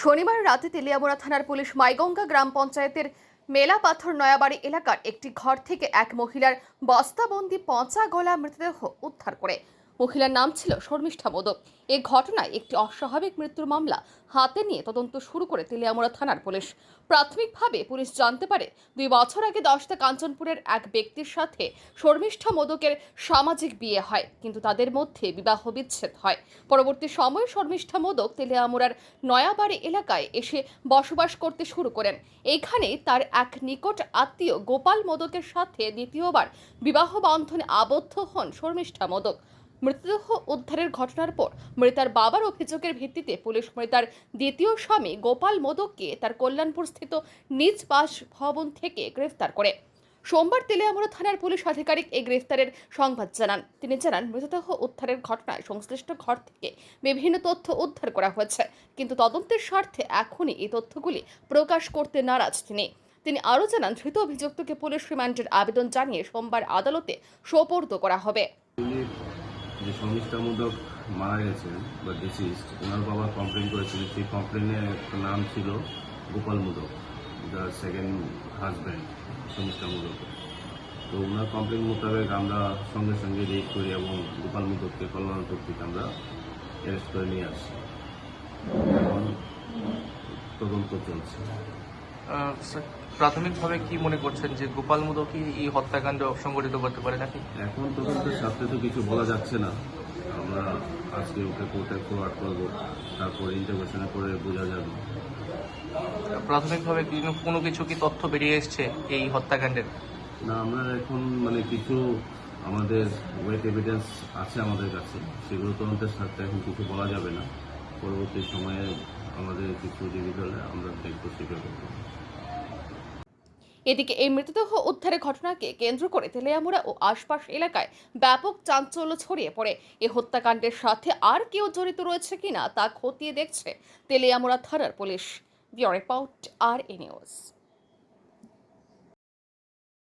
শনিবার রাতে তেলিয়াবোড়া থানার পুলিশ মাইগঙ্গা গ্রাম পঞ্চায়েতের মেলা পাথর নয়াবাড়ি এলাকার একটি ঘর থেকে এক মহিলার বস্তাবন্দি পচা গলা মৃতদেহ উদ্ধার করে মহিলার নাম ছিল শর্মিষ্ঠা মোদক। এ ঘটনায় একটি অস্বাভাবিক মৃত্যুর মামলা হাতে নিয়ে তদন্ত শুরু করে তেলিয়ামুড়া থানার পুলিশ। প্রাথমিকভাবে পুলিশ জানতে পারে, দুই বছর আগে দশটা কাঞ্চনপুরের এক ব্যক্তির সাথে শর্মিষ্ঠা মোদকের সামাজিক বিয়ে হয়, কিন্তু তাদের মধ্যে বিবাহ বিচ্ছেদ হয়। পরবর্তী সময়ে শর্মিষ্ঠা মোদক তেলিয়ামোড়ার নয়াবাড়ি এলাকায় এসে বসবাস করতে শুরু করেন। এইখানে তার এক নিকট আত্মীয় গোপাল মোদকের সাথে দ্বিতীয়বার বিবাহ বন্ধনে আবদ্ধ হন শর্মিষ্ঠা মোদক। মৃতদেহ উদ্ধারের ঘটনার পর মৃতার বাবার অভিযোগের ভিত্তিতে পুলিশ মৃতার দ্বিতীয় স্বামী গোপাল মোদককে তার কল্যাণপুর স্থিত নিজ বাসভবন থেকে গ্রেফতার করে। সোমবার তেলিয়ামুড়া থানার পুলিশ আধিকারিক এই গ্রেফতারের সংবাদ জানান। তিনি জানান, মৃতদেহ উদ্ধারের ঘটনায় সংশ্লিষ্ট ঘর থেকে বিভিন্ন তথ্য উদ্ধার করা হয়েছে, কিন্তু তদন্তের স্বার্থে এখনই এই তথ্যগুলি প্রকাশ করতে নারাজ তিনি। তিনি আরও জানান, ধৃত অভিযুক্তকে পুলিশ রিমান্ডের আবেদন জানিয়ে সোমবার আদালতে সোপর্দ করা হবে। যে শর্মিষ্ঠামূলক মারা গেছেন, বা ডিসিস্ট ওনার বাবা কমপ্লেন করেছিলেন। সেই কমপ্লেনের নাম ছিল Gopal Mudak the second husband Sharmistha Mudak তো ওনার কমপ্লেন মোতাবেক আমরা সঙ্গে সঙ্গে রেড করি এবং গোপাল মুদককে কল্যাণপুর থেকে আমরা অ্যারেস্ট করে নিয়ে আসি। এখন তদন্ত চলছে। প্রাথমিকভাবে কি মনে করছেন যে গোপাল মুদকই এই হত্যাকাণ্ড সংগঠিত করতে পারে নাকি? এখন তদন্তের সাথে তো কিছু বলা যাচ্ছে না। আমরা আজকে ওকে কোর্টে ফরওয়ার্ড করব তারপর ইন্টারভেশনে করে বোঝা যাবে। প্রাথমিকভাবে কি কোনো কিছু কি তথ্য বেরিয়ে এসছে এই হত্যাকাণ্ডের? না আমরা এখন মানে কিছু আমাদের ওয়েট এভিডেন্স আছে আমাদের কাছে। সেগুলো তদন্তের সাথে এখন কিছু বলা যাবে না। পরবর্তী সময়ে আমাদের কিছু হলে আমরা দেখব স্বীকার করব এদিকে এই মৃতদেহ উদ্ধারের ঘটনাকে কেন্দ্র করে তেলিয়ামুড়া ও আশপাশ এলাকায় ব্যাপক চাঞ্চল্য ছড়িয়ে পড়ে। এ হত্যাকাণ্ডের সাথে আর কেউ জড়িত রয়েছে কিনা তা খতিয়ে দেখছে তেলিয়ামুড়া থানার পুলিশ। বিও রিপোর্ট, আর এ নিউজ।